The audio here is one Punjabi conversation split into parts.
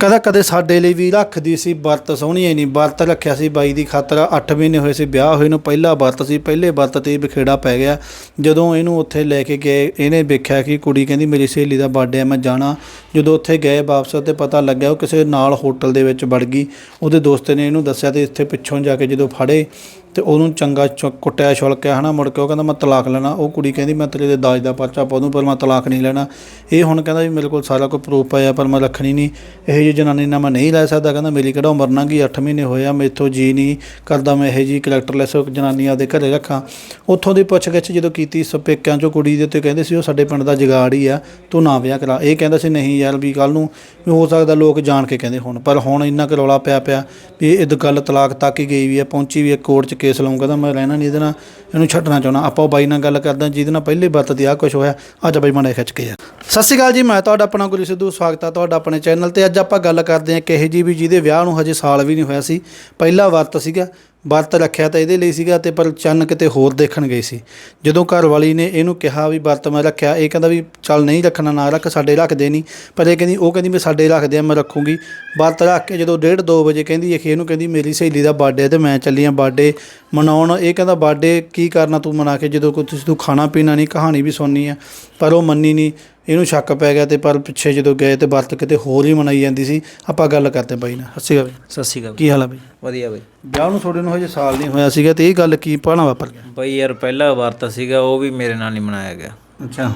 ਕਦੇ ਕਦੇ ਸਾਡੇ ਲਈ ਵੀ ਰੱਖਦੀ ਸੀ ਵਰਤ ਸੋਹਣੀ ਨਹੀਂ ਵਰਤ ਰੱਖਿਆ ਸੀ ਬਾਈ ਦੀ ਖਾਤਰ। 8 ਮਹੀਨੇ ਹੋਏ ਸੀ ਵਿਆਹ ਹੋਏ ਨੂੰ, ਪਹਿਲਾ ਵਰਤ ਸੀ, ਪਹਿਲੇ ਵਰਤ ਤੇ ਹੀ ਵਿਖੇੜਾ ਪੈ ਗਿਆ। ਜਦੋਂ ਇਹਨੂੰ ਉੱਥੇ ਲੈ ਕੇ ਗਏ, ਇਹਨੇ ਵੇਖਿਆ ਕਿ ਕੁੜੀ ਕਹਿੰਦੀ ਮੇਰੀ ਸਹੇਲੀ ਦਾ ਬਰਥਡੇ ਹੈ ਮੈਂ ਜਾਣਾ। ਜਦੋਂ ਉੱਥੇ ਗਏ ਵਾਪਸ ਤੇ ਪਤਾ ਲੱਗਿਆ ਉਹ ਕਿਸੇ ਨਾਲ ਹੋਟਲ ਦੇ ਵਿੱਚ ਵੜ ਗਈ। ਉਹਦੇ ਦੋਸਤ ਨੇ ਇਹਨੂੰ ਦੱਸਿਆ ਤੇ ਇੱਥੇ ਪਿੱਛੋਂ ਜਾ ਕੇ ਜਦੋਂ ਫੜੇ ਤੇ ਉਹਨੂੰ ਚੰਗਾ ਚੁ- ਕੁੱਟਿਆ ਛੁਲਕਿਆ ਹਨਾ ਮੁੜ ਕੇ ਉਹ ਕਹਿੰਦਾ ਮੈਂ ਤਲਾਕ ਲੈਣਾ। ਉਹ ਕੁੜੀ ਕਹਿੰਦੀ ਮੈਂ ਤੇਰੇ ਦੇ ਦਾਜ ਦਾ ਪਰਚਾ ਪਾ ਦੂੰ, ਪਰ ਮੈਂ ਤਲਾਕ ਨਹੀਂ ਲੈਣਾ। ਇਹ ਹੁਣ ਕਹਿੰਦਾ ਵੀ ਮੇਰੇ ਕੋਲ ਸਾਰਾ ਕੁਝ ਪ੍ਰੂਫ ਪਿਆ ਪਰ ਮੈਂ ਰੱਖਣੀ ਨਹੀਂ। ਇਹ ਜਿਹੀ ਜਨਾਨੀ ਨਾਲ ਮੈਂ ਨਹੀਂ ਲੈ ਸਕਦਾ। ਕਹਿੰਦਾ ਮੇਰੀ ਕਿਹੜਾ ਉਮਰ ਨਾ ਗਈ 8 ਮਹੀਨੇ ਹੋਏ ਆ, ਮੇਥੋਂ ਜੀ ਨਹੀਂ ਕਰਦਾ ਮੈਂ ਇਹ ਜੀ ਕਰੈਕਟਰਲੈਸ ਜਨਾਨੀ ਆਪਦੇ ਘਰੇ ਰੱਖਾਂ। ਉੱਥੋਂ ਦੀ ਪੁੱਛਗਿੱਛ ਜਦੋਂ ਕੀਤੀ ਸਪੇਕਿਆਂ ਚੋਂ ਕੁੜੀ ਦੇ ਉੱਤੇ, ਕਹਿੰਦੇ ਸੀ ਉਹ ਸਾਡੇ ਪਿੰਡ ਦਾ ਜਗਾੜ ਹੀ ਆ, ਤੂੰ ਨਾ ਵਿਆਹ ਕਰਾ। ਇਹ ਕਹਿੰਦਾ ਸੀ, ਨਹੀਂ ਯਾਰ ਵੀ ਕੱਲ ਨੂੰ ਵੀ ਹੋ ਸਕਦਾ ਲੋਕ ਜਾਣ ਕੇ ਕਹਿੰਦੇ ਹੁਣ, ਪਰ ਹੁਣ ਇੰਨਾ ਕੁ ਰੌਲਾ ਪਿਆ ਪਿਆ ਵੀ ਇਹ ਗੱਲ ਤਲਾਕ ਤੱਕ ਹੀ ਗਈ ਵੀ ਆ, ਪਹੁੰਚੀ ਵੀ ਆ ਕੋਰਟ 'ਚ ਕੇਸ ਲਾਉਂ ਕਹਿੰਦਾ ਮੈਂ ਰਹਿਣਾ ਨਹੀਂ ਇਹਦੇ ਨਾਲ, ਇਹਨੂੰ ਛੱਡਣਾ ਚਾਹੁੰਦਾ। ਆਪਾਂ ਉਹ ਬਾਈ ਨਾਲ ਗੱਲ ਕਰਦੇ ਹਾਂ ਜਿਹਦੇ ਨਾਲ ਪਹਿਲੇ ਵਰਤ ਦੀ ਆ ਕੁਝ ਹੋਇਆ, ਅੱਜ ਬਾਈ ਮਾੜੇ ਖਿੱਚ ਕੇ ਯਾਰ ਸਤਿ ਸ਼੍ਰੀ ਅਕਾਲ ਜੀ, ਮੈਂ ਤੁਹਾਡਾ ਆਪਣਾ ਗੁਰੂ ਸਿੱਧੂ, ਸਵਾਗਤ ਹੈ ਤੁਹਾਡਾ ਆਪਣੇ ਚੈਨਲ ਤੇ। ਅੱਜ ਆਪਾਂ ਗੱਲ ਕਰਦੇ ਹਾਂ ਕਿਹੇ ਜੀ ਵੀ ਜਿਹਦੇ ਵਿਆਹ ਨੂੰ ਹਜੇ ਸਾਲ ਵੀ ਨਹੀਂ ਹੋਇਆ ਸੀ, ਪਹਿਲਾ ਵਰਤ ਸੀਗਾ। ਵਰਤ ਰੱਖਿਆ ਤਾਂ ਇਹਦੇ ਲਈ ਸੀਗਾ ਤੇ ਪਰ ਚੰਨ ਕਿਤੇ ਹੋਰ ਦੇਖਣ ਗਈ ਸੀ। ਜਦੋਂ ਘਰ ਵਾਲੀ ਨੇ ਇਹਨੂੰ ਕਿਹਾ ਵੀ ਵਰਤ ਮੈਂ ਰੱਖਿਆ ਇਹ ਕਹਿੰਦਾ ਵੀ ਚੱਲ ਨਹੀਂ ਰੱਖਣਾ ਨਾ ਰੱਖ ਸਾਡੇ ਰੱਖਦੇ ਨਹੀਂ ਪਰ ਇਹ ਕਹਿੰਦੀ ਉਹ ਕਹਿੰਦੀ ਮੈਂ ਸਾਡੇ ਰੱਖਦੇ ਆ ਮੈਂ ਰੱਖੂੰਗੀ। ਵਰਤ ਰੱਖ ਕੇ ਜਦੋਂ 1:30 2 ਵਜੇ ਕਹਿੰਦੀ ਇਹ ਇਹਨੂੰ ਕਹਿੰਦੀ ਮੇਰੀ ਸਹੇਲੀ ਦਾ ਬਰਥਡੇ ਤੇ ਮੈਂ ਚੱਲੀ ਆ ਬਰਥਡੇ ਮਨਾਉਣ। ਇਹ ਕਹਿੰਦਾ ਬਰਥਡੇ ਕੀ ਕਰਨਾ ਤੂੰ ਮਨਾ ਕੇ ਜਦੋਂ ਕੋਈ ਤੁਸੀਂ ਤੂੰ ਖਾਣਾ ਪੀਣਾ ਨਹੀਂ ਕਹਾਣੀ ਵੀ ਸੁਣਨੀ ਆ। ਪਰ ਉਹ ਮੰਨੀ ਨਹੀਂ ਇਹਨੂੰ ਸ਼ੱਕ ਪੈ ਗਿਆ ਤੇ ਪਰ ਪਿੱਛੇ ਜਦੋਂ ਗਏ ਤੇ ਵਰਤ ਕਿਤੇ ਹੋਰ ਹੀ ਮਨਾਈ ਜਾਂਦੀ ਸੀ। ਆਪਾਂ ਗੱਲ ਕਰਦੇ ਬਾਈ ਨਾਲ। ਸਤਿ ਸ਼੍ਰੀ ਅਕਾਲ ਬਾਈ। ਸਤਿ ਸ਼੍ਰੀ ਅਕਾਲ ਕੀ ਹਾਲ ਆ ਬਾਈ? ਵਧੀਆ ਬਈ। ਵਿਆਹ ਨੂੰ ਤੁਹਾਡੇ ਨੂੰ ਹਜੇ ਸਾਲ ਨਹੀਂ ਹੋਇਆ ਸੀਗਾ ਤੇ ਇਹ ਗੱਲ ਕੀ ਪਾਣਾ ਵਾਪਰ ਗਿਆ? ਬਈ ਯਾਰ ਪਹਿਲਾ ਵਰਤ ਸੀਗਾ ਉਹ ਵੀ ਮੇਰੇ ਨਾਲ ਨਹੀਂ ਮਨਾਇਆ ਗਿਆ। ਅੱਛਾ।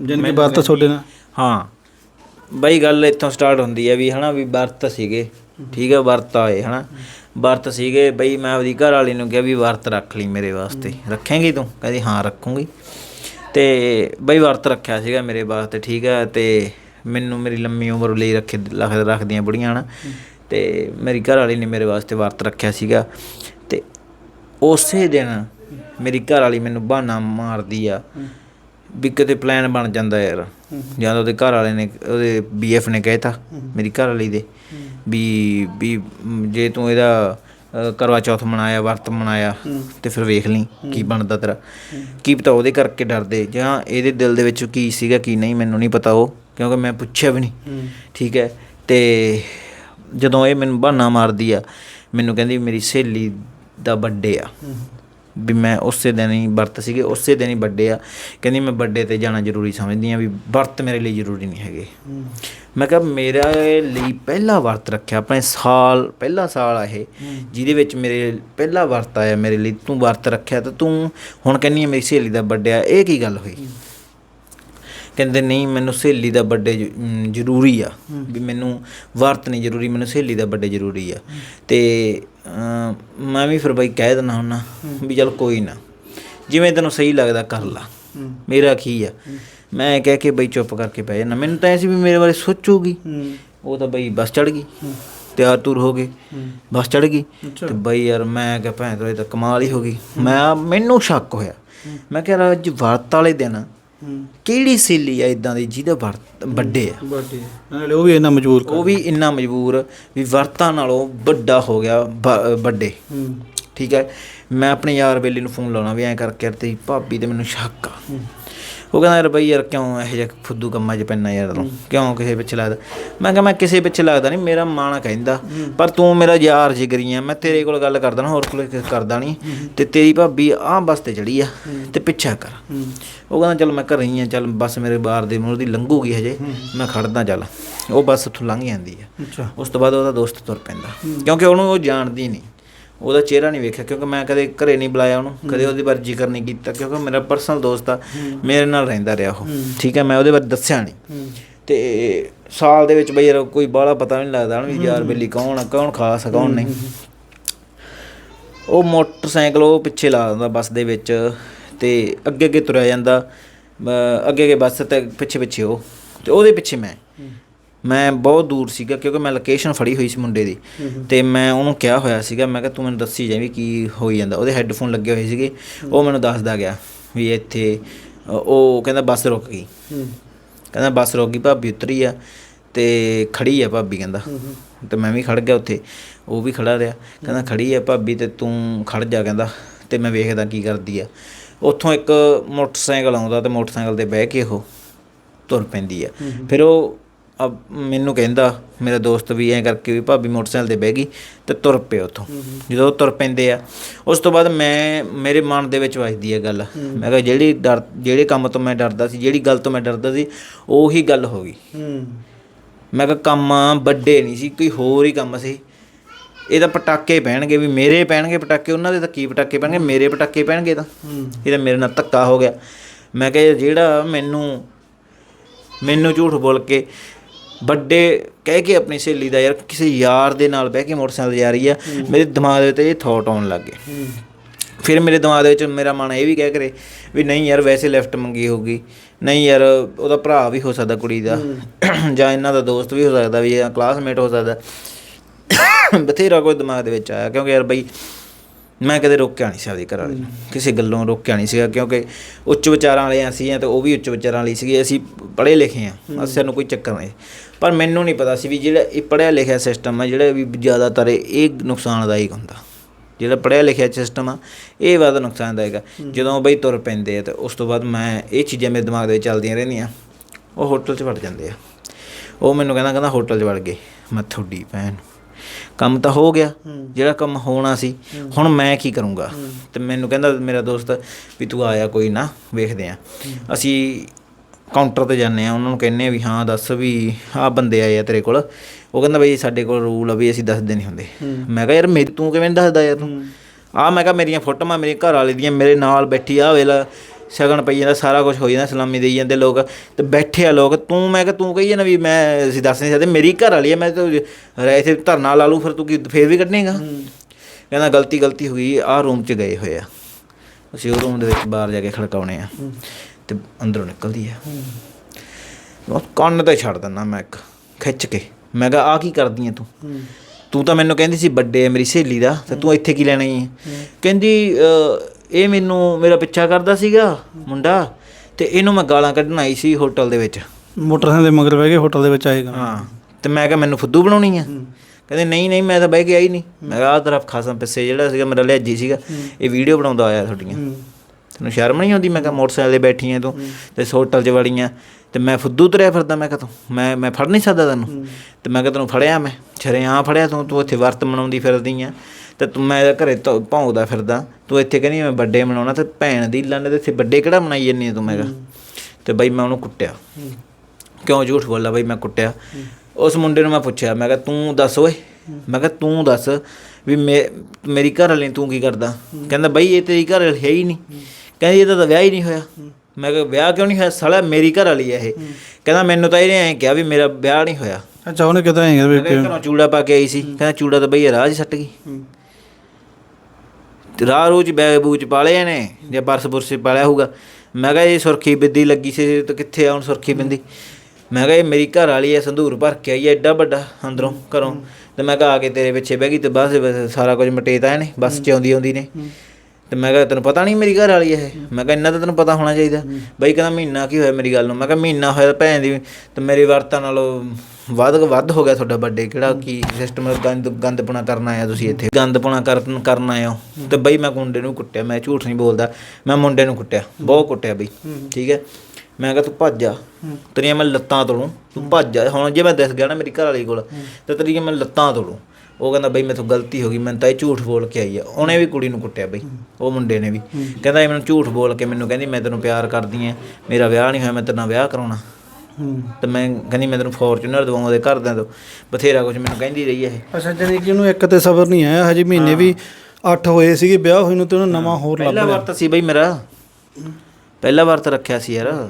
ਜਿਨ ਕਿ ਵਰਤ ਤੁਹਾਡੇ ਨਾਲ? ਹਾਂ। ਬਈ ਗੱਲ ਇੱਥੋਂ ਸਟਾਰਟ ਹੁੰਦੀ ਹੈ ਵੀ ਹਨਾ ਵੀ ਵਰਤ ਸੀਗੇ। ਠੀਕ ਹੈ ਵਰਤ ਆਏ ਹਨਾ। ਵਰਤ ਸੀਗੇ ਬਈ ਮੈਂ ਆਪਦੀ ਘਰ ਵਾਲੀ ਨੂੰ ਕਿਹਾ ਵੀ ਵਰਤ ਰੱਖ ਲਈ ਮੇਰੇ ਵਾਸਤੇ। ਰੱਖੇਂਗੀ ਤੂੰ? ਕਹਿੰਦੀ ਹਾਂ ਰੱਖੂੰਗੀ। ਤੇ ਬਈ ਵਰਤ ਰੱਖਿਆ ਸੀਗਾ ਮੇਰੇ ਵਾਸਤੇ ਠੀਕ ਹੈ ਤੇ ਮੈਨੂੰ ਮੇਰੀ ਲੰਮੀ ਉਮਰ ਲਈ ਰੱਖ ਰੱਖਦੀਆਂ ਬੁੜੀਆਂ ਹਨਾ। ਤੇ ਮੇਰੀ ਘਰ ਵਾਲੀ ਨੇ ਮੇਰੇ ਵਾਸਤੇ ਵਰਤ ਰੱਖਿਆ ਸੀਗਾ ਤੇ ਉਸੇ ਦਿਨ ਮੇਰੀ ਘਰ ਵਾਲੀ ਮੈਨੂੰ ਬਹਾਨਾ ਮਾਰਦੀ ਆ ਵੀ ਕਿਤੇ ਪਲਾਨ ਬਣ ਜਾਂਦਾ ਯਾਰ। ਜਾਂ ਤਾਂ ਉਹਦੇ ਘਰ ਵਾਲੇ ਨੇ, ਉਹਦੇ ਬੀਐਫ ਨੇ ਕਹਿਤਾ ਮੇਰੀ ਘਰ ਵਾਲੀ ਦੇ ਵੀ ਵੀ ਜੇ ਤੂੰ ਇਹਦਾ ਕਰਵਾ ਚੌਥ ਮਨਾਇਆ, ਵਰਤ ਮਨਾਇਆ ਤੇ ਫਿਰ ਵੇਖ ਲਈ ਕੀ ਬਣਦਾ ਤੇਰਾ। ਕੀ ਪਤਾ ਉਹਦੇ ਕਰਕੇ ਡਰਦੇ ਜਾਂ ਇਹਦੇ ਦਿਲ ਦੇ ਵਿੱਚ ਕੀ ਸੀਗਾ, ਕੀ ਨਹੀਂ, ਮੈਨੂੰ ਨਹੀਂ ਪਤਾ ਉਹ, ਕਿਉਂਕਿ ਮੈਂ ਪੁੱਛਿਆ ਵੀ ਨਹੀਂ। ਠੀਕ ਹੈ ਤੇ ਜਦੋਂ ਇਹ ਮੈਨੂੰ ਬਹਾਨਾ ਮਾਰਦੀ ਆ ਮੈਨੂੰ ਕਹਿੰਦੀ ਮੇਰੀ ਸਹੇਲੀ ਦਾ ਬਰਥਡੇ ਆ। ਵੀ ਮੈਂ ਉਸੇ ਦਿਨ ਹੀ ਵਰਤ ਸੀਗੇ ਉਸੇ ਦਿਨ ਹੀ ਬਰਥਡੇ ਆ। ਕਹਿੰਦੀ ਮੈਂ ਬਰਥਡੇ ਤੇ ਜਾਣਾ ਜ਼ਰੂਰੀ ਸਮਝਦੀ ਆ ਵੀ ਵਰਤ ਮੇਰੇ ਲਈ ਜ਼ਰੂਰੀ ਨਹੀਂ ਹੈਗੇ। ਮੈਂ ਕਿਹਾ ਮੇਰਾ ਲਈ ਪਹਿਲਾ ਵਰਤ ਰੱਖਿਆ ਆਪਣੇ ਸਾਲ ਪਹਿਲਾ ਸਾਲ ਆ ਇਹ। ਜਿਹਦੇ ਵਿੱਚ ਮੇਰੇ ਪਹਿਲਾ ਵਰਤ ਆਇਆ ਮੇਰੇ ਲਈ ਤੂੰ ਵਰਤ ਰੱਖਿਆ ਤਾਂ ਤੂੰ ਹੁਣ ਕਹਿੰਨੀ ਮੇਰੀ ਸਹੇਲੀ ਦਾ ਬਰਥਡੇ ਆ ਇਹ ਕੀ ਗੱਲ ਹੋਈ? ਕਹਿੰਦੇ ਨਹੀਂ ਮੈਨੂੰ ਸਹੇਲੀ ਦਾ ਬਰਥਡੇ ਜ਼ਰੂਰੀ ਆ। ਵੀ ਮੈਨੂੰ ਵਰਤ ਨਹੀਂ ਜ਼ਰੂਰੀ ਮੈਨੂੰ ਸਹੇਲੀ ਦਾ ਬਰਥਡੇ ਜ਼ਰੂਰੀ ਆ। ਤੇ ਮੈਂ ਵੀ ਫਿਰ ਬਈ ਕਹਿ ਦਿੰਦਾ ਹੁੰਨਾ ਵੀ ਚਲ ਕੋਈ ਨਾ। ਜਿਵੇਂ ਤੈਨੂੰ ਸਹੀ ਲੱਗਦਾ ਕਰ ਲਾ। ਮੇਰਾ ਕੀ ਆ? ਮੈਂ ਕਹਿ ਕੇ ਬਈ ਚੁੱਪ ਕਰਕੇ ਪੈ ਜਾਣਾ ਮੈਨੂੰ ਤਾਂ ਐ ਸੀ ਵੀ ਮੇਰੇ ਬਾਰੇ ਸੋਚੂਗੀ। ਉਹ ਤਾਂ ਬਈ ਬਸ ਚੜ ਗਈ। ਤਿਆਰ ਤੁਰ ਹੋ ਗਏ। ਬਸ ਚੜ ਗਈ। ਤੇ ਬਈ ਯਾਰ ਮੈਂ ਕਿਹਾ ਭੈਣ ਤੋਂ ਇਹ ਤਾਂ ਕਮਾਲ ਹੀ ਹੋ ਗਈ। ਮੈਂ ਮੈਨੂੰ ਸ਼ੱਕ ਹੋਇਆ। ਮੈਂ ਕਿਹਾ ਅੱਜ ਵਰਤ ਵਾਲੇ ਦਿਨ ਕਿਹੜੀ ਸੇਲੀ ਆ ਇਦਾਂ ਦੀ ਜਿਹਦਾ ਵਰਤ ਵੱਡੇ ਆ? ਨਾਲੇ ਉਹ ਵੀ ਇਹਨਾਂ ਮਜਬੂਰ ਉਹ ਵੀ ਇੰਨਾ ਮਜਬੂਰ ਵੀ ਵਰਤਾਂ ਨਾਲੋਂ ਵੱਡਾ ਹੋ ਗਿਆ ਵੱਡੇ। ਠੀਕ ਹੈ? ਮੈਂ ਆਪਣੇ ਯਾਰ ਬੇਲੀ ਨੂੰ ਫੋਨ ਲਾਉਣਾ ਵੀ ਐਂ ਕਰਕੇ ਤੇਰੀ ਭਾਬੀ ਤੇ ਮੈਨੂੰ ਸ਼ੱਕ ਆ। ਉਹ ਕਹਿੰਦਾ ਯਾਰ ਬਈ ਯਾਰ ਕਿਉਂ ਇਹੋ ਜਿਹਾ ਫੁੱਦੂ ਕੰਮਾਂ 'ਚ ਪੈਣਾ ਯਾਰ ਤੂੰ? ਕਿਉਂ ਕਿਸੇ ਪਿੱਛੇ ਲੱਗਦਾ? ਮੈਂ ਕਿਹਾ ਮੈਂ ਕਿਸੇ ਪਿੱਛੇ ਲੱਗਦਾ ਨਹੀਂ ਮੇਰਾ ਮਾਣਾ ਕਹਿੰਦਾ। ਪਰ ਤੂੰ ਮੇਰਾ ਯਾਰ ਜਿਗਰੀ ਆ ਮੈਂ ਤੇਰੇ ਕੋਲ ਗੱਲ ਕਰਦਾ ਨਾ ਹੋਰ ਕੋਲ ਕਰਦਾ ਨਹੀਂ। ਤੇ ਤੇਰੀ ਭਾਬੀ ਆਹ ਬਸ ਤੇ ਚੜੀ ਆ ਤੇ ਪਿੱਛਾ ਕਰ। ਉਹ ਕਹਿੰਦਾ ਚੱਲ ਮੈਂ ਘਰੇ ਹੀ ਆ ਚੱਲ ਬਸ ਮੇਰੇ ਬਾਰ ਦੇ ਮੂਹਰ ਦੀ ਲੰਘੂਗੀ ਹਜੇ ਮੈਂ ਖੜਦਾ ਚੱਲ। ਉਹ ਬਸ ਉੱਥੋਂ ਲੰਘ ਜਾਂਦੀ ਆ। ਉਸ ਤੋਂ ਬਾਅਦ ਉਹਦਾ ਦੋਸਤ ਤੁਰ ਪੈਂਦਾ। ਕਿਉਂਕਿ ਉਹਨੂੰ ਉਹ ਜਾਣਦੀ ਨਹੀਂ। ਉਹਦਾ ਚਿਹਰਾ ਨਹੀਂ ਵੇਖਿਆ ਕਿਉਂਕਿ ਮੈਂ ਕਦੇ ਘਰੇ ਨਹੀਂ ਬੁਲਾਇਆ ਉਹਨੂੰ ਕਦੇ ਉਹਦੇ ਬਾਰੇ ਜ਼ਿਕਰ ਨਹੀਂ ਕੀਤਾ ਕਿਉਂਕਿ ਮੇਰਾ ਪਰਸਨਲ ਦੋਸਤ ਆ ਮੇਰੇ ਨਾਲ ਰਹਿੰਦਾ ਰਿਹਾ ਉਹ। ਠੀਕ ਹੈ ਮੈਂ ਉਹਦੇ ਬਾਰੇ ਦੱਸਿਆ ਨਹੀਂ। ਤੇ ਸਾਲ ਦੇ ਵਿੱਚ ਬਈ ਯਾਰ ਕੋਈ ਬਾਹਲਾ ਪਤਾ ਨਹੀਂ ਲੱਗਦਾ ਨਾ ਵੀ ਯਾਰ ਬੇਲੀ ਕੌਣ ਆ ਕੌਣ ਖਾਸ ਆ ਕੌਣ ਨਹੀਂ। ਉਹ ਮੋਟਰਸਾਈਕਲ ਉਹ ਪਿੱਛੇ ਲਾ ਦਿੰਦਾ ਬੱਸ ਦੇ ਵਿੱਚ ਤੇ ਅੱਗੇ ਅੱਗੇ ਤੁਰਿਆ ਜਾਂਦਾ ਅੱਗੇ ਅੱਗੇ ਬੱਸ ਤੇ ਪਿੱਛੇ ਪਿੱਛੇ ਉਹ ਤੇ ਉਹਦੇ ਪਿੱਛੇ ਮੈਂ। ਮੈਂ ਬਹੁਤ ਦੂਰ ਸੀਗਾ ਕਿਉਂਕਿ ਮੈਂ ਲੋਕੇਸ਼ਨ ਫੜੀ ਹੋਈ ਸੀ ਮੁੰਡੇ ਦੀ ਤੇ ਮੈਂ ਉਹਨੂੰ ਕਿਹਾ ਹੋਇਆ ਸੀਗਾ ਮੈਂ ਕਿਹਾ ਤੂੰ ਮੈਨੂੰ ਦੱਸੀ ਜਾਵੀਂ ਕੀ ਹੋਈ ਜਾਂਦਾ। ਉਹਦੇ ਹੈੱਡਫੋਨ ਲੱਗੇ ਹੋਏ ਸੀਗੇ ਉਹ ਮੈਨੂੰ ਦੱਸਦਾ ਗਿਆ ਵੀ ਇੱਥੇ ਉਹ ਕਹਿੰਦਾ ਬੱਸ ਰੁਕ ਗਈ। ਕਹਿੰਦਾ ਬੱਸ ਰੁਕ ਗਈ ਭਾਬੀ ਉਤਰੀ ਆ ਤੇ ਖੜੀ ਆ ਭਾਬੀ ਕਹਿੰਦਾ। ਤੇ ਮੈਂ ਵੀ ਖੜ ਗਿਆ ਉੱਥੇ ਉਹ ਵੀ ਖੜਾ ਰਿਹਾ। ਕਹਿੰਦਾ ਖੜੀ ਆ ਭਾਬੀ ਤੇ ਤੂੰ ਖੜ ਜਾ ਕਹਿੰਦਾ ਤੇ ਮੈਂ ਵੇਖਦਾ ਕੀ ਕਰਦੀ ਆ। ਉੱਥੋਂ ਇੱਕ ਮੋਟਰਸਾਈਕਲ ਆਉਂਦਾ ਤੇ ਮੋਟਰਸਾਈਕਲ ਤੇ ਬਹਿ ਕੇ ਉਹ ਤੁਰ ਪੈਂਦੀ ਆ। ਫਿਰ ਉਹ ਮੈਨੂੰ ਕਹਿੰਦਾ ਮੇਰਾ ਦੋਸਤ ਵੀ ਐਂ ਕਰਕੇ ਵੀ ਭਾਬੀ ਮੋਟਰਸਾਈਕਲ ਤੇ ਬਹਿ ਗਈ ਤੇ ਤੁਰ ਪਏ ਉੱਥੋਂ। ਜਦੋਂ ਤੁਰ ਪੈਂਦੇ ਆ ਉਸ ਤੋਂ ਬਾਅਦ ਮੈਂ ਮੇਰੇ ਮਨ ਦੇ ਵਿੱਚ ਵੱਜਦੀ ਹੈ ਗੱਲ। ਮੈਂ ਕਿਹਾ ਜਿਹੜੀ ਡਰ ਜਿਹੜੇ ਕੰਮ ਤੋਂ ਮੈਂ ਡਰਦਾ ਸੀ ਜਿਹੜੀ ਗੱਲ ਤੋਂ ਮੈਂ ਡਰਦਾ ਸੀ ਉਹੀ ਗੱਲ ਹੋ ਗਈ। ਮੈਂ ਕਿਹਾ ਕੰਮ ਵੱਡੇ ਨਹੀਂ ਸੀ ਕੋਈ ਹੋਰ ਹੀ ਕੰਮ ਸੀ। ਇਹ ਤਾਂ ਪਟਾਕੇ ਪੈਣਗੇ ਵੀ ਮੇਰੇ ਪੈਣਗੇ ਪਟਾਕੇ ਉਹਨਾਂ ਦੇ ਤਾਂ ਕੀ ਪਟਾਕੇ ਪੈਣਗੇ? ਮੇਰੇ ਪਟਾਕੇ ਪੈਣਗੇ ਤਾਂ। ਇਹ ਤਾਂ ਮੇਰੇ ਨਾਲ ਧੱਕਾ ਹੋ ਗਿਆ। ਮੈਂ ਕਿਹਾ ਜਿਹੜਾ ਮੈਨੂੰ ਮੈਨੂੰ ਝੂਠ ਬੋਲ ਕੇ ਵੱਡੇ ਕਹਿ ਕੇ ਆਪਣੀ ਸਹੇਲੀ ਦਾ ਯਾਰ ਕਿਸੇ ਯਾਰ ਦੇ ਨਾਲ ਬਹਿ ਕੇ ਮੋਟਰਸਾਈਕਲ ਜਾ ਰਹੀ ਆ ਮੇਰੇ ਦਿਮਾਗ ਦੇ ਵਿੱਚ ਇਹ ਥੌਟ ਆਉਣ ਲੱਗ ਗਏ। ਫਿਰ ਮੇਰੇ ਦਿਮਾਗ ਦੇ ਵਿੱਚ ਮੇਰਾ ਮਨ ਇਹ ਵੀ ਕਹਿ ਕਰੇ ਵੀ ਨਹੀਂ ਯਾਰ ਵੈਸੇ ਲੈਫਟ ਮੰਗੀ ਹੋਊਗੀ ਨਹੀਂ ਯਾਰ ਉਹਦਾ ਭਰਾ ਵੀ ਹੋ ਸਕਦਾ ਕੁੜੀ ਦਾ ਜਾਂ ਇਹਨਾਂ ਦਾ ਦੋਸਤ ਵੀ ਹੋ ਸਕਦਾ ਵੀ ਜਾਂ ਕਲਾਸਮੇਟ ਹੋ ਸਕਦਾ। ਬਥੇਰਾ ਕੋਈ ਦਿਮਾਗ ਦੇ ਵਿੱਚ ਆਇਆ ਕਿਉਂਕਿ ਯਾਰ ਬਈ ਮੈਂ ਕਦੇ ਰੋਕਿਆ ਨਹੀਂ ਸੀ ਆਪਦੀ ਘਰ ਵਾਲੀ ਨੂੰ। ਕਿਸੇ ਗੱਲੋਂ ਰੋਕਿਆ ਨਹੀਂ ਸੀਗਾ ਕਿਉਂਕਿ ਉੱਚ ਵਿਚਾਰਾਂ ਵਾਲੇ ਅਸੀਂ ਆ ਤੇ ਉਹ ਵੀ ਉੱਚ ਵਿਚਾਰਾਂ ਵਾਲੀ ਸੀਗੀ ਅਸੀਂ ਪੜ੍ਹੇ ਲਿਖੇ ਆ ਅਸੀਂ ਨੂੰ ਕੋਈ ਚੱਕਰ ਨਹੀਂ ਪਰ ਮੈਨੂੰ ਨਹੀਂ ਪਤਾ ਸੀ ਵੀ ਜਿਹੜਾ ਇਹ ਪੜ੍ਹਿਆ ਲਿਖਿਆ ਸਿਸਟਮ ਆ ਜਿਹੜਾ ਵੀ ਜ਼ਿਆਦਾਤਰ ਇਹ ਨੁਕਸਾਨਦਾਇਕ ਹੁੰਦਾ। ਜਿਹੜਾ ਪੜ੍ਹਿਆ ਲਿਖਿਆ ਸਿਸਟਮ ਆ ਇਹ ਵੱਧ ਨੁਕਸਾਨਦਾਇਕ ਆ। ਜਦੋਂ ਬਈ ਤੁਰ ਪੈਂਦੇ ਆ ਤੇ ਉਸ ਤੋਂ ਬਾਅਦ ਮੈਂ ਇਹ ਚੀਜ਼ਾਂ ਮੇਰੇ ਦਿਮਾਗ ਦੇ ਵਿੱਚ ਚੱਲਦੀਆਂ ਰਹਿੰਦੀਆਂ। ਉਹ ਹੋਟਲ 'ਚ ਵੜ ਜਾਂਦੇ ਆ। ਉਹ ਮੈਨੂੰ ਕਹਿੰਦਾ ਕਹਿੰਦਾ ਹੋਟਲ 'ਚ ਵੜ ਗਏ। ਮੈਂ ਤੁਹਾਡੀ ਭੈਣ। ਕੰਮ ਤਾਂ ਹੋ ਗਿਆ ਜਿਹੜਾ ਕੰਮ ਹੋਣਾ ਸੀ ਹੁਣ ਮੈਂ ਕੀ ਕਰੂੰਗਾ? ਤੇ ਮੈਨੂੰ ਕਹਿੰਦਾ ਮੇਰਾ ਦੋਸਤ ਵੀ ਤੂੰ ਆਇਆ ਕੋਈ ਨਾ ਵੇਖਦੇ ਆ। ਅਸੀਂ ਕਾਊਂਟਰ ਤੇ ਜਾਂਦੇ ਆ ਉਹਨਾਂ ਨੂੰ ਕਹਿੰਨੇ ਆ ਵੀ ਹਾਂ ਦੱਸ ਵੀ ਆਹ ਬੰਦੇ ਆਏ ਆ ਤੇਰੇ ਕੋਲ। ਉਹ ਕਹਿੰਦਾ ਬਈ ਸਾਡੇ ਕੋਲ ਰੂਲ ਆ ਵੀ ਅਸੀਂ ਦੱਸਦੇ ਨਹੀਂ ਹੁੰਦੇ। ਮੈਂ ਕਿਹਾ ਯਾਰ ਮੇਰੀ ਤੂੰ ਕਿਵੇਂ ਦੱਸਦਾ ਯਾਰ ਤੂੰ? ਆ ਮੈਂ ਕਿਹਾ ਮੇਰੀਆਂ ਫੋਟੋਆਂ ਮੇਰੇ ਘਰ ਵਾਲੇ ਦੀਆਂ ਮੇਰੇ ਨਾਲ ਬੈਠੀ ਆ ਵੇਲਾ ਸ਼ਗਨ ਪਈ ਜਾਂਦਾ ਸਾਰਾ ਕੁਝ ਹੋ ਜਾਂਦਾ ਸਲਾਮੀ ਦੇਈ ਜਾਂਦੇ ਲੋਕ। ਤੇ ਬੈਠੇ ਆ ਲੋਕ ਤੂੰ ਮੈਂ ਕਿਹਾ ਤੂੰ ਕਹੀ ਜਾਂਦਾ ਵੀ ਮੈਂ ਅਸੀਂ ਦੱਸ ਨਹੀਂ ਸਕਦੇ ਮੇਰੀ ਘਰ ਵਾਲੀ ਆ ਮੈਂ ਤਾਂ ਰਹਿ ਇੱਥੇ ਧਰਨਾ ਲਾ ਲੂ ਫਿਰ ਤੂੰ ਕੀ ਫੇਰ ਵੀ ਕੱਢੇਗਾ? ਕਹਿੰਦਾ ਗਲਤੀ ਗਲਤੀ ਹੋ ਗਈ ਆਹ ਰੂਮ 'ਚ ਗਏ ਹੋਏ ਆ। ਅਸੀਂ ਉਹ ਰੂਮ ਦੇ ਵਿੱਚ ਬਾਹਰ ਜਾ ਕੇ ਖੜਕਾਉਣੇ ਆ। ਤੇ ਅੰਦਰੋਂ ਨਿਕਲਦੀ ਆ। ਉਹ ਕੰਨ ਤੇ ਛੱਡ ਦਿੰਦਾ ਮੈਂ ਇੱਕ ਖਿੱਚ ਕੇ। ਮੈਂ ਕਿਹਾ ਆ ਕੀ ਕਰਦੀ ਆ ਤੂੰ? ਤੂੰ ਤਾਂ ਮੈਨੂੰ ਕਹਿੰਦੀ ਸੀ ਵੱਡੇ ਆ ਮੇਰੀ ਸਹੇਲੀ ਦਾ ਤੇ ਤੂੰ ਇੱਥੇ ਕੀ ਲੈਣਾ ਹੈ। ਕਹਿੰਦੀ ਇਹ ਮੈਨੂੰ ਮੇਰਾ ਪਿੱਛਾ ਕਰਦਾ ਸੀਗਾ ਮੁੰਡਾ ਤੇ ਇਹਨੂੰ ਮੈਂ ਗਾਲਾਂ ਕੱਢਣ ਆਈ ਸੀ ਹੋਟਲ ਦੇ ਵਿੱਚ। ਮੋਟਰਸਾਈਕਲ ਦੇ ਮਗਰ ਬਹਿ ਕੇ ਹੋਟਲ ਦੇ ਵਿੱਚ ਆਏਗਾ ਹਾਂ ਤੇ ਮੈਂ ਕਿਹਾ ਮੈਨੂੰ ਫੁੱਦੂ ਬਣਾਉਣੀ ਆ। ਕਹਿੰਦੇ ਨਹੀਂ ਨਹੀਂ ਮੈਂ ਤਾਂ ਬਹਿ ਕੇ ਆਈ ਨਹੀਂ। ਮੈਂ ਕਿਹਾ ਆਹ ਤਰਫ ਖਾਸਾ ਪਿੱਛੇ ਜਿਹੜਾ ਸੀਗਾ ਮੇਰਾ ਲਿਆਜੀ ਸੀਗਾ ਇਹ ਵੀਡੀਓ ਬਣਾਉਂਦਾ ਆਇਆ ਤੁਹਾਡੀਆਂ। ਤੈਨੂੰ ਸ਼ਰਮ ਨਹੀਂ ਆਉਂਦੀ? ਮੈਂ ਕਿਹਾ ਮੋਟਰਸਾਈਕਲ ਤੇ ਬੈਠੀ ਐ ਤੂੰ ਤੇ ਹੋਟਲ 'ਚ ਵੜੀਆਂ। ਤੇ ਮੈਂ ਫੁੱਦੂ ਤੁਰਿਆ ਫਿਰਦਾ ਮੈਂ ਕਿਹਾ ਤੂੰ ਮੈਂ ਮੈਂ ਫੜ ਨਹੀਂ ਸਕਦਾ ਤੈਨੂੰ। ਤੇ ਮੈਂ ਕਿਹਾ ਤੈਨੂੰ ਫੜਿਆ ਮੈਂ। ਛਰੇਆਂ ਫੜਿਆ ਤੂੰ ਤੂੰ ਇੱਥੇ ਵਰਤ ਮਨਾਉਂਦੀ ਫਿਰਦੀ ਆ। ਤੇ ਤੂੰ ਮੈਂ ਘਰੇ ਤੋਂ ਭੌਂਕਦਾ ਫਿਰਦਾ। ਤੂੰ ਇੱਥੇ ਕਹਿੰਦੀ ਮੈਂ ਵੱਡੇ ਮਨਾਉਣਾ ਤੇ ਭੈਣ ਦੀ ਲੰਨ ਤੇ ਇੱਥੇ ਵੱਡੇ ਕਿਹੜਾ ਮਨਾਈ ਜੰਨੀ ਤੂੰ? ਮੈਂ ਕਿਹਾ ਤੇ ਬਈ ਮੈਂ ਉਹਨੂੰ ਕੁੱਟਿਆ। ਕਿਉਂ ਝੂਠ ਬੋਲਦਾ ਬਈ ਮੈਂ ਕੁੱਟਿਆ। ਉਸ ਮੁੰਡੇ ਨੂੰ ਮੈਂ ਪੁੱਛਿਆ ਮੈਂ ਕਿਹਾ ਤੂੰ ਦੱਸ ਓਏ। ਮੈਂ ਕਿਹਾ ਤੂੰ ਦੱਸ ਵੀ ਮੇ- ਮੇਰੀ ਘਰ ਵਾਲੀ ਤੂੰ ਕੀ ਕਰਦਾ? ਕਹਿੰਦਾ ਬਈ ਇਹ ਤੇਰੀ ਘਰ ਵਾਲੀ ਹੈ ਹੀ ਨਹੀਂ। ਕਹਿੰਦੀ ਇਹਦਾ ਤਾਂ ਵਿਆਹ ਹੀ ਨਹੀਂ ਹੋਇਆ। ਮੈਂ ਕਿਹਾ ਵਿਆਹ ਕਿਉਂ ਨਹੀਂ ਹੋਇਆ? ਸਾਲਾ ਮੇਰੀ ਘਰ ਵਾਲੀ ਹੈ ਇਹ। ਕਹਿੰਦਾ ਮੈਨੂੰ ਤਾਂ ਇਹਨੇ ਐਂ ਕਿਹਾ ਵੀ ਮੇਰਾ ਵਿਆਹ ਨਹੀਂ ਹੋਇਆ। ਅੱਛਾ ਉਹਨੇ ਕਿਦਾਂ ਹੈਗਾ ਵੀ ਮੈਂ ਕਿਹਾ ਘਰੋਂ ਚੂੜਾ ਪਾ ਕੇ ਆਈ ਸੀ। ਕਹਿੰਦਾ ਚੂੜਾ ਤਾਂ ਬਈ ਰਾਹ 'ਚ ਸੱਟ ਗਈ। ਰਾਹ ਰੋਜ਼ ਬੈਗ ਬੂਚ ਪਾਲੇ ਨੇ ਜਾਂ ਪਰਸ ਪੁਰਸ ਪਾਲਿਆ ਹੋਊਗਾ। ਮੈਂ ਕਿਹਾ ਇਹ ਸੁਰਖੀ ਬਿੰਦੀ ਲੱਗੀ ਸੀ ਤੇ ਕਿੱਥੇ ਆ ਹੁਣ ਸੁਰਖੀ ਬਿੰਦੀ? ਮੈਂ ਕਿਹਾ ਇਹ ਮੇਰੀ ਘਰ ਵਾਲੀ ਐ ਸੰਧੂਰ ਭਰ ਕੇ ਆਈ ਐ ਐਡਾ ਵੱਡਾ ਅੰਦਰੋਂ ਘਰੋਂ। ਤੇ ਮੈਂ ਕਿਹਾ ਆ ਕੇ ਤੇਰੇ ਪਿੱਛੇ ਬਹਿ ਗਈ ਤੇ ਬਸ ਸਾਰਾ ਕੁਝ ਮਟੇਤਾ ਇਹਨੇ ਬੱਸ ਚ ਆਉਂਦੀ ਆਉਂਦੀ ਨੇ। ਤੇ ਮੈਂ ਕਿਹਾ ਤੈਨੂੰ ਪਤਾ ਨਹੀਂ ਮੇਰੀ ਘਰ ਵਾਲੀ ਐ ਇਹ ਮੈਂ ਕਿਹਾ ਇੰਨਾ ਤਾਂ ਤੈਨੂੰ ਪਤਾ ਹੋਣਾ ਚਾਹੀਦਾ। ਬਈ ਕਹਿੰਦਾ ਮਹੀਨਾ ਕੀ ਹੋਇਆ ਮੇਰੀ ਗੱਲ ਨੂੰ? ਮੈਂ ਕਿਹਾ ਮਹੀਨਾ ਹੋਇਆ ਭੈਣ ਦੀ ਤੇ ਮੇਰੀ ਵਰਤਾਂ ਨਾਲੋਂ ਵੱਧ ਵੱਧ ਹੋ ਗਿਆ ਤੁਹਾਡਾ ਵੱਡੇ ਕਿਹੜਾ ਕੀ ਸਿਸਟਮ ਗੰਦ ਗੰਦਪੁਣਾ ਕਰਨ ਆਇਆ ਤੁਸੀਂ ਇੱਥੇ। ਗੰਦਪੁਣਾ ਕਰਨ ਕਰਨ ਆਏ ਹੋ। ਤੇ ਬਈ ਮੈਂ ਮੁੰਡੇ ਨੂੰ ਕੁੱਟਿਆ ਮੈਂ ਝੂਠ ਨਹੀਂ ਬੋਲਦਾ ਮੈਂ ਮੁੰਡੇ ਨੂੰ ਕੁੱਟਿਆ ਬਹੁਤ ਕੁੱਟਿਆ ਬਈ ਠੀਕ ਹੈ? ਮੈਂ ਕਿਹਾ ਤੂੰ ਭੱਜ ਜਾ। ਤੇਰੀਆਂ ਮੈਂ ਲੱਤਾਂ ਤੋੜੂ ਤੂੰ ਭੱਜ ਜਾ। ਹੁਣ ਜੇ ਮੈਂ ਦਿਸ ਗਿਆ ਨਾ ਮੇਰੀ ਘਰ ਵਾਲੀ ਕੋਲ ਤੇ ਤੇਰੀਆਂ ਮੈਂ ਲੱਤਾਂ ਤੋੜੂ। ਉਹ ਕਹਿੰਦਾ ਬਈ ਮੈਥੋਂ ਗਲਤੀ ਹੋ ਗਈ ਮੈਂ ਤਾਂ ਇਹ ਝੂਠ ਬੋਲ ਕੇ ਆਈ ਆ। ਉਹਨੇ ਵੀ ਕੁੜੀ ਨੂੰ ਕੁੱਟਿਆ ਬਈ ਉਹ ਮੁੰਡੇ ਨੇ ਵੀ। ਕਹਿੰਦਾ ਇਹ ਮੈਨੂੰ ਝੂਠ ਬੋਲ ਕੇ ਮੈਨੂੰ ਕਹਿੰਦੀ ਮੈਂ ਤੈਨੂੰ ਪਿਆਰ ਕਰਦੀ ਆ ਮੇਰਾ ਵਿਆਹ ਨਹੀਂ ਹੋਇਆ ਮੈਂ ਤੇਰੇ ਨਾਲ ਵਿਆਹ ਕਰਾਉਣਾ। ਹੂੰ ਤੇ ਮੈਂ ਕਹਿੰਦੀ ਮੈਂ ਤੈਨੂੰ ਫੋਰਚੂਨਰ ਦਵਾਉਂਗਾ ਉਹਦੇ ਘਰਦਿਆਂ ਤੋਂ। ਬਥੇਰਾ ਕੁਝ ਮੈਨੂੰ ਕਹਿੰਦੀ ਰਹੀ ਹੈ ਅੱਛਾ ਜਾਨੀ ਕਿ ਉਹਨੂੰ ਇੱਕ ਤੇ ਸਬਰ ਨਹੀਂ ਆਇਆ ਹਜੇ ਮਹੀਨੇ ਵੀ 8 ਹੋਏ ਸੀਗੇ ਵਿਆਹ ਹੋਏ ਨੂੰ ਤੇ ਉਹਨੂੰ ਨਵਾਂ ਹੋਰ ਲੱਭ ਪਹਿਲਾ ਲਿਆ। ਵਾਰ ਤਾਂ ਸੀ ਬਈ ਮੇਰਾ। ਪਹਿਲਾ ਵਾਰ ਤਾਂ ਰੱਖਿਆ ਸੀ ਯਾਰ।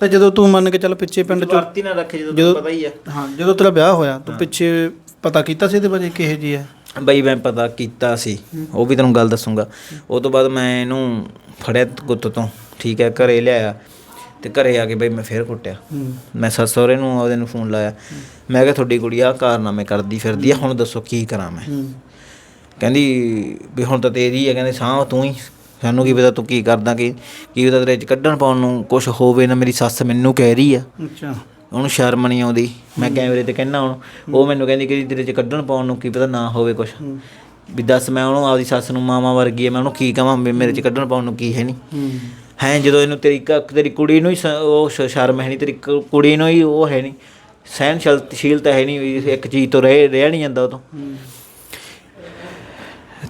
ਤੇ ਜਦੋਂ ਤੂੰ ਮੰਨ ਕੇ ਚੱਲ ਪਿੱਛੇ ਪਿੰਡ ਚੋਂ ਵਰਤੀ ਨਾ ਰੱਖੇ ਜਦੋਂ ਤੈਨੂੰ ਪਤਾ ਹੀ ਆ। ਹਾਂ ਜਦੋਂ ਤੇਰਾ ਵਿਆਹ ਹੋਇਆ ਤੂੰ ਪਿੱਛੇ ਪਤਾ ਕੀਤਾ ਸੀ ਇਹਦੇ ਬਾਰੇ ਕਿਹੇ ਜੀ ਹੈ? ਬਈ ਮੈਂ ਪਤਾ ਕੀਤਾ ਸੀ। ਉਹ ਵੀ ਤੈਨੂੰ ਗੱਲ ਦੱਸੂਗਾ। ਉਹ ਤੋਂ ਬਾਅਦ ਮੈਂ ਇਹਨੂੰ ਫੜਿਆ ਗੁੱਤ ਤੋਂ। ਠੀਕ ਹੈ ਘਰੇ ਲਿਆਇਆ। ਤੇ ਘਰੇ ਆ ਕੇ ਬਈ ਮੈਂ ਫੇਰ ਕੁੱਟਿਆ। ਮੈਂ ਸੱਸ ਸਹੁਰੇ ਨੂੰ ਉਹਦੇ ਨੂੰ ਫੋਨ ਲਾਇਆ। ਮੈਂ ਕਿਹਾ ਤੁਹਾਡੀ ਕੁੜੀ ਆਹ ਕਾਰਨਾਮੇ ਕਰਦੀ ਫਿਰਦੀ ਆ ਹੁਣ ਦੱਸੋ ਕੀ ਕਰਾਂ ਮੈਂ? ਕਹਿੰਦੀ ਵੀ ਹੁਣ ਤਾਂ ਤੇਰੀ ਹੈ ਕਹਿੰਦੇ ਸਾਹ ਤੂੰ ਹੀ। ਸਾਨੂੰ ਕੀ ਪਤਾ ਤੂੰ ਕੀ ਕਰਦਾ ਕੀ ਕੀ ਪਤਾ ਤੇਰੇ ਚ ਕੱਢਣ ਪਾਉਣ ਨੂੰ ਕੁਝ ਹੋਵੇ ਨਾ ਮੇਰੀ ਸੱਸ ਮੈਨੂੰ ਕਹਿ ਰਹੀ ਆ। ਅੱਛਾ। ਉਹਨੂੰ ਸ਼ਰਮ ਨਹੀਂ ਆਉਂਦੀ। ਮੈਂ ਕੈਮਰੇ ਤੇ ਕਹਿਣਾ ਹੁਣ ਉਹ ਮੈਨੂੰ ਕਹਿੰਦੀ ਕਿ ਤੇਰੇ ਚ ਕੱਢਣ ਪਾਉਣ ਨੂੰ ਕੀ ਪਤਾ ਨਾ ਹੋਵੇ ਕੁਝ ਵੀ ਦੱਸ ਮੈਂ ਉਹਨੂੰ ਆਪਦੀ ਸੱਸ ਨੂੰ ਮਾਮਾ ਵਰਗੀ ਹੈ ਮੈਂ ਉਹਨੂੰ ਕੀ ਕਹਾਂ ਮੇਰੇ ਚ ਕੱਢਣ ਪਾਉਣ ਨੂੰ ਕੀ ਹੈ ਨਹੀਂ ਹੂੰ ਜਦੋਂ ਇਹਨੂੰ ਤੇਰੀ ਤੇਰੀ ਕੁੜੀ ਨੂੰ ਹੀ ਉਹ ਸ਼ਰਮ ਹੈ ਨਹੀਂ ਤੇਰੀ ਕੁੜੀ ਨੂੰ ਹੀ ਉਹ ਹੈ ਨਹੀਂ ਸਹਿਨਸ਼ੀਲਤਾ ਹੈ ਨਹੀਂ ਇੱਕ ਚੀਜ਼ ਤੋਂ ਰਹਿ ਰਹਿ ਨਹੀਂ ਜਾਂਦਾ ਉਹ ਤੋਂ।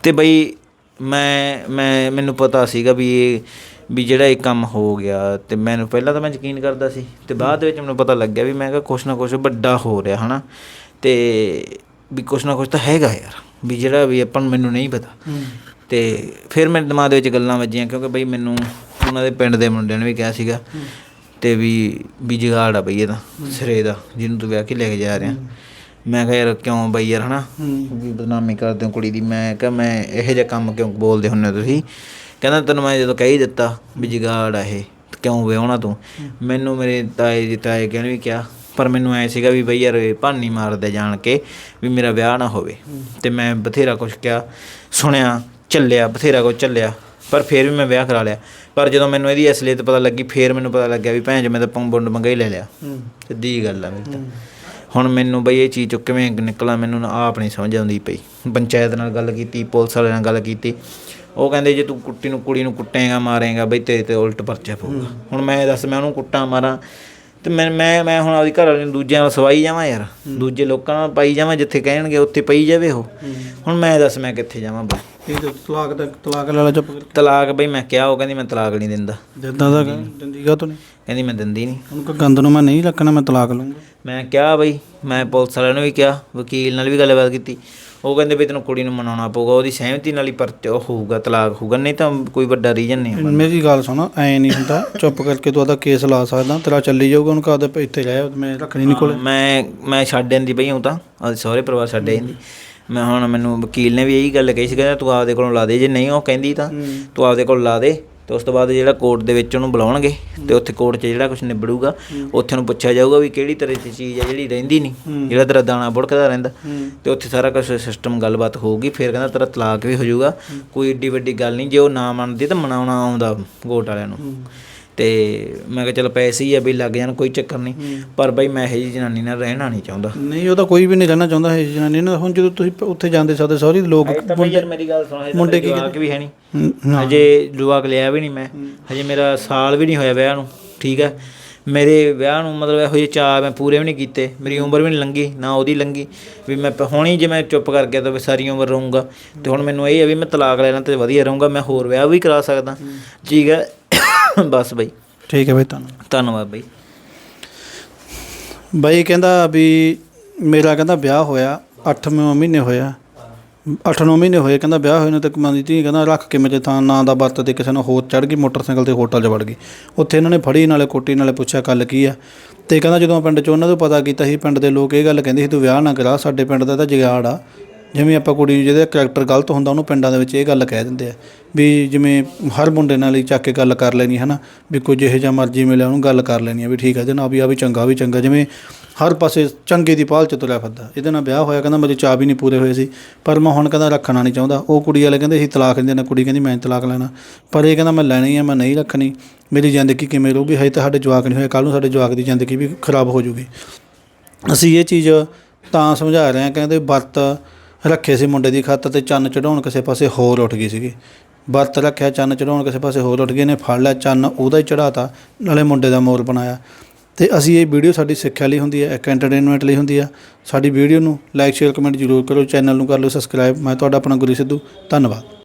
ਤੇ ਬਈ ਮੈਂ ਮੈਂ ਮੈਨੂੰ ਪਤਾ ਸੀਗਾ ਵੀ ਇਹ ਵੀ ਜਿਹੜਾ ਇਹ ਕੰਮ ਹੋ ਗਿਆ ਤੇ ਮੈਨੂੰ ਪਹਿਲਾਂ ਤਾਂ ਮੈਂ ਯਕੀਨ ਕਰਦਾ ਸੀ ਤੇ ਬਾਅਦ ਵਿੱਚ ਮੈਨੂੰ ਪਤਾ ਲੱਗਿਆ ਵੀ ਮੈਂ ਕਿਹਾ ਕੁਛ ਨਾ ਕੁਛ ਵੱਡਾ ਹੋ ਰਿਹਾ ਹਨਾ। ਤੇ ਵੀ ਕੁਛ ਨਾ ਕੁਛ ਤਾਂ ਹੈਗਾ ਯਾਰ ਵੀ ਜਿਹੜਾ ਵੀ ਆਪਾਂ ਨੂੰ ਮੈਨੂੰ ਨਹੀਂ ਪਤਾ। ਤੇ ਫਿਰ ਮੇਰੇ ਦਿਮਾਗ ਦੇ ਵਿੱਚ ਗੱਲਾਂ ਵੱਜੀਆਂ ਕਿਉਂਕਿ ਬਈ ਮੈਨੂੰ ਉਹਨਾਂ ਦੇ ਪਿੰਡ ਦੇ ਮੁੰਡਿਆਂ ਨੇ ਵੀ ਕਿਹਾ ਸੀਗਾ ਤੇ ਵੀ ਵੀ ਜਗਾੜ ਆ ਬਈ ਇਹਦਾ ਸਿਰੇ ਦਾ ਜਿਹਨੂੰ ਤੂੰ ਵਿਆਹ ਕੇ ਲੈ ਕੇ ਜਾ ਰਿਹਾ। ਮੈਂ ਕਿਹਾ ਯਾਰ ਕਿਉਂ ਬਈ ਯਾਰ ਹਨਾ? ਵੀ ਬਦਨਾਮੀ ਕਰਦੇ ਹੋ ਕੁੜੀ ਦੀ। ਮੈਂ ਕਿਹਾ ਮੈਂ ਇਹੋ ਜਿਹਾ ਕੰਮ ਕਿਉਂ ਬੋਲਦੇ ਹੁੰਦੇ ਹੋ ਤੁਸੀਂ? ਕਹਿੰਦਾ ਤੈਨੂੰ ਮੈਂ ਜਦੋਂ ਕਹਿ ਦਿੱਤਾ ਵੀ ਜਗਾੜ ਆ ਇਹ ਕਿਉਂ ਵਿਆਹਣਾ ਤੂੰ? ਮੈਨੂੰ ਮੇਰੇ ਤਾਏ ਜੀ ਤਾਏ ਕਹਿੰਦੇ ਵੀ ਕਿਹਾ? ਪਰ ਮੈਨੂੰ ਐ ਸੀਗਾ ਵੀ ਬਈ ਯਾਰ ਇਹ ਭਾਨੀ ਮਾਰਦੇ ਜਾਣ ਕੇ ਵੀ ਮੇਰਾ ਵਿਆਹ ਨਾ ਹੋਵੇ। ਤੇ ਮੈਂ ਬਥੇਰਾ ਕੁਝ ਕਿਹਾ ਸੁਣਿਆ ਚੱਲਿਆ ਬਥੇਰਾ ਕੁਝ ਚੱਲਿਆ। ਪਰ ਫਿਰ ਵੀ ਮੈਂ ਵਿਆਹ ਕਰਾ ਲਿਆ। ਪਰ ਜਦੋਂ ਮੈਨੂੰ ਇਹਦੀ ਅਸਲੀਅਤ ਪਤਾ ਲੱਗੀ ਫਿਰ ਮੈਨੂੰ ਪਤਾ ਲੱਗਿਆ ਵੀ ਭੈਣ ਜੀ ਮੈਂ ਤਾਂ ਪੰਬੁੰਡ ਮੰਗਾ ਹੀ ਲੈ ਲਿਆ। ਸਿੱਧੀ ਗੱਲ ਆ ਮੇਰੀ ਤਾਂ। ਹੁਣ ਮੈਨੂੰ ਬਈ ਇਹ ਚੀਜ਼ ਚੋਂ ਕਿਵੇਂ ਨਿਕਲਾਂ ਮੈਨੂੰ ਆਪ ਨਹੀਂ ਸਮਝ ਆਉਂਦੀ ਪਈ। ਪੰਚਾਇਤ ਨਾਲ ਗੱਲ ਕੀਤੀ ਪੁਲਿਸ ਵਾਲਿਆਂ ਨਾਲ ਗੱਲ ਕੀਤੀ। ਉਹ ਕਹਿੰਦੇ ਜੇ ਤੂੰ ਕੁੱਟੀ ਨੂੰ ਕੁੜੀ ਨੂੰ ਕੁੱਟੇਗਾ ਮਾਰੇਗਾ ਬਈ ਤੇਰੇ ਤੇ ਉਲਟ ਪਰਚਾ ਪਊਗਾ। ਹੁਣ ਮੈਂ ਦੱਸ ਮੈਂ ਉਹਨੂੰ ਕੁੱਟਾਂ ਮਾਰਾਂ। ਤੇ ਮੈਂ ਮੈਂ ਮੈਂ ਹੁਣ ਆਪਦੀ ਘਰ ਵਾਲੀ ਨੂੰ ਦੂਜਿਆਂ ਨਾਲ ਸਵਾਈ ਜਾਵਾਂ ਯਾਰ। ਦੂਜੇ ਲੋਕਾਂ ਨਾਲ ਪਾਈ ਜਾਵਾਂ ਜਿੱਥੇ ਕਹਿਣਗੇ ਉੱਥੇ ਪਈ ਜਾਵੇ ਉਹ। ਹੁਣ ਮੈਂ ਦੱਸ ਮੈਂ ਕਿੱਥੇ ਜਾਵਾਂ ਬਈ ਇਹ ਤਾਂ ਤਲਾਕ ਦਾ ਤਲਾਕ ਵਾਲਾ ਚੁੱਪ ਕਰ। ਤਲਾਕ ਬਈ ਮੈਂ ਕਿਹਾ ਉਹ ਕਹਿੰਦੀ ਮੈਂ ਤਲਾਕ ਨਹੀਂ ਦਿੰਦਾ। ਜਿੱਦਾਂ ਦਾ ਦਿੰਦੀਗਾ ਤੂੰ ਨਹੀਂ? ਕਹਿੰਦੀ ਮੈਂ ਦਿੰਦੀ ਨਹੀਂ। ਉਹਨੂੰ ਕਹ ਗੰਦ ਨੂੰ ਮੈਂ ਨਹੀਂ ਰੱਖਣਾ ਮੈਂ ਤਲਾਕ ਲਊਂਗਾ। ਮੈਂ ਕਿਹਾ ਬਈ ਮੈਂ ਪੁਲਿਸ ਵਾਲਿਆਂ ਨੂੰ ਵੀ ਕਿਹਾ ਵਕੀਲ ਨਾਲ ਵੀ ਗੱਲਬਾਤ ਕੀਤੀ। ਉਹ ਕਹਿੰਦੇ ਵੀ ਤੈਨੂੰ ਕੁੜੀ ਨੂੰ ਮਨਾਉਣਾ ਪਊਗਾ ਉਹਦੀ ਸਹਿਮਤੀ ਨਾਲ ਹੀ ਪਰਚ ਉਹ ਹੋਊਗਾ ਤਲਾਕ ਹੋਊਗਾ ਨਹੀਂ ਤਾਂ ਕੋਈ ਵੱਡਾ ਰੀਜਨ ਨਹੀਂ ਹੈ। ਮੇਰੀ ਗੱਲ ਸੁਣ ਐ ਨਹੀਂ ਹੁੰਦਾ ਚੁੱਪ ਕਰਕੇ ਤੂੰ ਆਦਾ ਕੇਸ ਲਾ ਸਕਦਾ ਤੇਰਾ ਚੱਲੀ ਜਾਊਗਾ ਉਹਨੂੰ ਕਹਦੇ ਭਈ ਇੱਥੇ ਰਹਿ ਮੈਂ ਰੱਖਣੀ ਨਹੀਂ ਕੋਲੇ। ਮੈਂ ਮੈਂ ਛੱਡ ਦਿੰਦੀ ਬਈ ਹੂੰ ਤਾਂ ਅੱਜ ਸਹੁਰੇ ਪਰਿਵਾਰ ਛੱਡ ਜਾਂਦੀ ਮੈਂ ਹੁਣ ਮੈਨੂੰ ਵਕੀਲ ਨੇ ਵੀ ਇਹੀ ਗੱਲ ਕਹੀ ਸੀ ਕਹਿੰਦਾ ਤੂੰ ਆਪਦੇ ਕੋਲੋਂ ਲਾ ਦੇ ਜੇ ਨਹੀਂ ਉਹ ਕਹਿੰਦੀ ਤਾਂ ਤੂੰ ਆਪਦੇ ਕੋਲ ਲਾ ਦੇ। ਤੇ ਉਸ ਤੋਂ ਬਾਅਦ ਜਿਹੜਾ ਕੋਰਟ ਦੇ ਵਿੱਚ ਉਹਨੂੰ ਬੁਲਾਉਣਗੇ ਤੇ ਉੱਥੇ ਕੋਰਟ 'ਚ ਜਿਹੜਾ ਕੁਝ ਨਿਬੜੂਗਾ ਉੱਥੇ ਨੂੰ ਪੁੱਛਿਆ ਜਾਊਗਾ ਵੀ ਕਿਹੜੀ ਤਰ੍ਹਾਂ ਦੀ ਚੀਜ਼ ਹੈ ਜਿਹੜੀ ਰਹਿੰਦੀ ਨਹੀਂ ਜਿਹੜਾ ਤੇਰਾ ਦਾਣਾ ਬੁੜਕਦਾ ਰਹਿੰਦਾ। ਤੇ ਉੱਥੇ ਸਾਰਾ ਕੁਝ ਸਿਸਟਮ ਗੱਲਬਾਤ ਹੋਊਗੀ ਫਿਰ ਕਹਿੰਦਾ ਤੇਰਾ ਤਲਾਕ ਵੀ ਹੋ ਜਾਊਗਾ। ਕੋਈ ਏਡੀ ਵੱਡੀ ਗੱਲ ਨਹੀਂ ਜੇ ਉਹ ਨਾ ਮੰਨਦੀ ਤਾਂ ਮਨਾਉਣਾ ਆਉਂਦਾ ਕੋਰਟ ਵਾਲਿਆਂ ਨੂੰ। ਤੇ ਮੈਂ ਕਿਹਾ ਚਲ ਪੈਸੇ ਹੀ ਆ ਵੀ ਲੱਗ ਜਾਣ ਕੋਈ ਚੱਕਰ ਨਹੀਂ। ਪਰ ਬਈ ਮੈਂ ਇਹ ਜੀ ਜਨਾਨੀ ਨਾਲ ਰਹਿਣਾ ਨਹੀਂ ਚਾਹੁੰਦਾ। ਨਹੀਂ ਉਹ ਤਾਂ ਕੋਈ ਵੀ ਨਹੀਂ ਰਹਿਣਾ ਚਾਹੁੰਦਾ ਇਹ ਜਨਾਨੀ ਨਾਲ। ਹੁਣ ਜਦੋਂ ਤੁਸੀਂ ਉੱਥੇ ਜਾਂਦੇ ਸਾਡੇ ਸੌਰੀ ਲੋਕ ਯਾਰ ਮੇਰੀ ਗੱਲ ਸੁਣ ਮੁੰਡੇ ਕੀ ਵੀ ਹੈ ਨਹੀਂ। ਹਜੇ ਜਵਾਕ ਲਿਆ ਵੀ ਨਹੀਂ ਮੈਂ। ਹਜੇ ਮੇਰਾ ਸਾਲ ਵੀ ਨਹੀਂ ਹੋਇਆ ਵਿਆਹ ਨੂੰ ਠੀਕ ਹੈ? ਮੇਰੇ ਵਿਆਹ ਨੂੰ ਮਤਲਬ ਇਹੋ ਜਿਹੇ ਚਾਅ ਮੈਂ ਪੂਰੇ ਵੀ ਨਹੀਂ ਕੀਤੇ। ਮੇਰੀ ਉਮਰ ਵੀ ਨਹੀਂ ਲੰਘੀ ਨਾ ਉਹਦੀ ਲੰਘੀ। ਵੀ ਮੈਂ ਹੁਣੀ ਜੇ ਮੈਂ ਚੁੱਪ ਕਰ ਗਿਆ ਤਾਂ ਵੀ ਸਾਰੀ ਉਮਰ ਰਹੂੰਗਾ। ਤੇ ਹੁਣ ਮੈਨੂੰ ਇਹ ਹੈ ਵੀ ਮੈਂ ਤਲਾਕ ਲੈਣਾ ਤੇ ਵਧੀਆ ਰਹੂੰਗਾ ਮੈਂ ਹੋਰ ਵਿਆਹ ਵੀ ਕਰਾ ਸਕਦਾ। ਠੀਕ ਹੈ? ਬਸ ਬਈ। ਠੀਕ ਹੈ ਬਈ ਤੁਹਾਨੂੰ ਧੰਨਵਾਦ ਬਈ। ਬਾਈ ਕਹਿੰਦਾ ਵੀ ਮੇਰਾ ਕਹਿੰਦਾ ਵਿਆਹ ਹੋਇਆ 8ਵੇਂ ਮਹੀਨੇ ਹੋਇਆ। 8-9 ਮਹੀਨੇ ਹੋਏ ਕਹਿੰਦਾ ਵਿਆਹ ਹੋਏ ਨੂੰ ਤੇ ਕਮਾਂਦੀ ਤੀ ਕਹਿੰਦਾ ਰੱਖ ਕੇ ਮੇਰੇ ਥਾਂ, ਨਾਂ ਦਾ ਵਰਤ ਤੇ ਕਿਸੇ ਨੂੰ ਹੋਰ ਚੜ ਗਈ, ਮੋਟਰਸਾਈਕਲ ਤੇ ਹੋਟਲ 'ਚ ਵੜ ਗਈ। ਉੱਥੇ ਇਹਨਾਂ ਨੇ ਫੜੀ, ਨਾਲੇ ਕੋਟੀ, ਨਾਲੇ ਪੁੱਛਿਆ ਕੱਲ ਕੀ ਆ। ਤੇ ਕਹਿੰਦਾ ਜਦੋਂ ਪਿੰਡ 'ਚ ਉਹਨਾਂ ਤੋਂ ਪਤਾ ਕੀਤਾ ਸੀ, ਪਿੰਡ ਦੇ ਲੋਕ ਇਹ ਗੱਲ ਕਹਿੰਦੇ ਸੀ, ਤੂੰ ਵਿਆਹ ਨਾ ਕਰਾ, ਸਾਡੇ ਪਿੰਡ ਦਾ ਤਾਂ ਜਗਾੜ ਆ। ਜਿਵੇਂ ਆਪਾਂ ਕੁੜੀ ਨੂੰ ਜਿਹਦਾ ਕਰੈਕਟਰ ਗਲਤ ਹੁੰਦਾ, ਉਹਨੂੰ ਪਿੰਡਾਂ ਦੇ ਵਿੱਚ ਇਹ ਗੱਲ ਕਹਿ ਦਿੰਦੇ ਆ ਵੀ ਜਿਵੇਂ ਹਰ ਮੁੰਡੇ ਨਾਲ ਹੀ ਚੱਕ ਕੇ ਗੱਲ ਕਰ ਲੈਣੀ ਹੈ ਨਾ ਵੀ ਕੋਈ ਜਿਹੇ ਜਿਹਾ ਮਰਜ਼ੀ ਮਿਲਿਆ ਉਹਨੂੰ ਗੱਲ ਕਰ ਲੈਣੀ ਆ ਵੀ ਠੀਕ ਹੈ ਜਨਾਬ ਵੀ ਆ ਵੀ ਚੰਗਾ ਵੀ ਚੰਗਾ। ਜਿਵੇਂ ਹਰ ਪਾਸੇ ਚੰਗੇ ਦੀ ਪਾਲ ਚ ਤੁਰਿਆ ਫਿਰਦਾ। ਇਹਦੇ ਨਾਲ ਵਿਆਹ ਹੋਇਆ, ਕਹਿੰਦਾ ਮੇਰੇ ਚਾਹ ਵੀ ਨਹੀਂ ਪੂਰੇ ਹੋਏ ਸੀ। ਪਰ ਮੈਂ ਹੁਣ ਕਹਿੰਦਾ ਰੱਖਣਾ ਨਹੀਂ ਚਾਹੁੰਦਾ। ਉਹ ਕੁੜੀ ਵਾਲੇ ਕਹਿੰਦੇ ਅਸੀਂ ਤਲਾਕ ਦਿੰਦੇ ਨੇ। ਕੁੜੀ ਕਹਿੰਦੀ, ਮੈਂ ਤਲਾਕ ਲੈਣਾ। ਪਰ ਇਹ ਕਹਿੰਦਾ, ਮੈਂ ਲੈਣੀ ਆ, ਮੈਂ ਨਹੀਂ ਰੱਖਣੀ। ਮੇਰੀ ਜ਼ਿੰਦਗੀ ਕਿਵੇਂ ਰਹੂਗੀ? ਹਜੇ ਤਾਂ ਸਾਡੇ ਜਵਾਕ ਨਹੀਂ ਹੋਏ। ਕੱਲ ਨੂੰ ਸਾਡੇ ਜਵਾਕ ਦੀ ਜ਼ਿੰਦਗੀ ਵੀ ਖਰਾਬ ਹੋ ਜੂਗੀ। ਅਸੀਂ ਇਹ ਚੀਜ਼ ਤਾਂ ਸਮਝਾ ਰਹੇ ਹਾਂ, ਕਹਿੰਦੇ ਵਰਤ ਰੱਖੇ ਸੀ ਮੁੰਡੇ ਦੀ ਖਾਤਰ ਤੇ ਚੰਨ ਚੜਾਉਣ ਕਿਸੇ ਪਾਸੇ ਹੋਰ ਉੱਠ ਗਈ ਸੀਗੀ। ਵਰਤ ਰੱਖਿਆ, ਚੰਨ ਚੜਾਉਣ ਕਿਸੇ ਪਾਸੇ ਹੋਰ ਉੱਠ ਗਏ ਨੇ, ਫੜ ਲਿਆ, ਚੰਨ ਉਹਦਾ ਹੀ ਚੜਾਤਾ ਨਾਲੇ ਮੁੰਡੇ ਦਾ ਮੋਰ ਬਣਾਇਆ। ਤੇ ਅਸੀਂ ਇਹ ਵੀਡੀਓ ਸਾਡੀ ਸਿੱਖਿਆ ਲਈ ਹੁੰਦੀ ਹੈ, ਇੱਕ ਐਂਟਰਟੇਨਮੈਂਟ ਲਈ ਹੁੰਦੀ ਆ ਸਾਡੀ ਵੀਡੀਓ ਨੂੰ ਲਾਈਕ ਸ਼ੇਅਰ ਕਮੈਂਟ ਜ਼ਰੂਰ ਕਰੋ ਚੈਨਲ ਨੂੰ ਕਰ ਲਓ ਸਬਸਕ੍ਰਾਈਬ ਮੈਂ ਤੁਹਾਡਾ ਆਪਣਾ ਗੁਰੀ ਸਿੱਧੂ, ਧੰਨਵਾਦ।